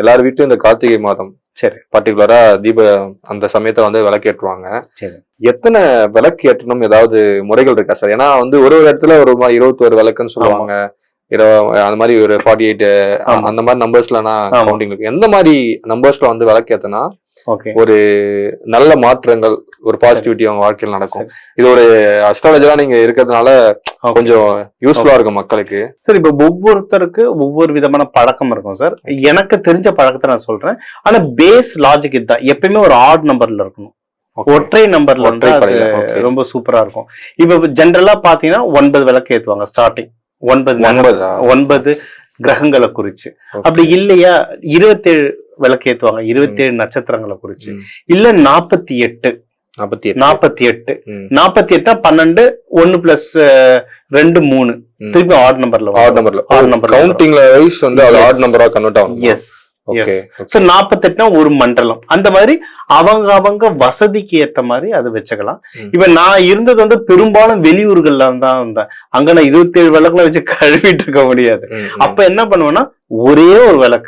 எல்லார் வீட்லயும் இந்த கார்த்திகை மாதம் சரி. பர்டிகுலரா தீப அந்த சமயத்துல வந்து விளக்கேற்றுவாங்க. சரி. எத்தனை விளக்கு ஏற்றணும் ஏதாவது முறைகள் இருக்கா சார்? ஏன்னா வந்து ஒரு ஒரு இடத்துல ஒரு இருபத்தி ஒரு விளக்குன்னு சொல்லுவாங்க. அந்த மாதிரி ஒரு ஃபார்ட்டி எயிட். அந்த மாதிரி நம்பர்ஸ்லனா ஆமா. கவுண்டிங் இருக்கு. எந்த மாதிரி நம்பர்ஸ்ல வந்து விளக்கு ஏத்துனா ஒரு நல்ல மாற்றங்கள் ஒரு பாசிட்டிவிட்டி அவங்க வாழ்க்கையில் நடக்கும். இது ஒரு அஸ்ட்ராலஜரா நீங்க இருக்கிறதுனால கொஞ்சம் யூஸ்ஃபுல்லா இருக்கும் மக்களுக்கு. சார் இப்ப ஒவ்வொருத்தருக்கு ஒவ்வொரு விதமான பழக்கம் இருக்கும் சார். எனக்கு தெரிஞ்ச பழக்கத்தை நான் சொல்றேன். ஆனா பேஸ் லாஜிக் இதுதான். எப்பயுமே ஒரு ஆட் நம்பர்ல இருக்கணும். ஒற்றை நம்பர்ல வந்து. ரொம்ப சூப்பரா இருக்கும். இப்ப ஜென்ரலா பாத்தீங்கன்னா ஒன்பது விளக்கு ஏத்துவாங்க ஸ்டார்டிங் ஒன்பது ஒன்பதா? கிரகங்களை குறிச்சு. அப்படி இல்லையா? இருபத்தேழு விளக்கு ஏத்துவாங்க இருபத்தேழு நட்சத்திரங்களை குறிச்சு. இல்ல நாற்பத்தி எட்டு. நாற்பத்தி எட்டு. நாற்பத்தி எட்டு. நாற்பத்தி எட்டா பன்னெண்டு ஒன்னு பிளஸ் ரெண்டு மூணு. திருப்பி ஆட் நம்பர்ல ஆட் நம்பர்ல number ல. கவுண்டிங்ல வைஸ் வந்து அது. ஆட் நம்பரா கன்வெர்ட் ஆகும் எஸ் ஓகே சோ நாற்பத்தெட்டுனா ஒரு மண்டலம். அந்த மாதிரி அவங்க அவங்க வசதிக்கு ஏத்த மாதிரி அதை வச்சுக்கலாம். இப்ப நான் இருந்தது வந்து பெரும்பாலும் வெளியூர்கள்ல தான் இருந்தேன். அங்க நான் இருபத்தி ஏழு விளக்குல வச்சு கழுவிட்டு இருக்க முடியாது. அப்ப என்ன பண்ணுவேன்னா ஒரே ஒரு விளக்கு.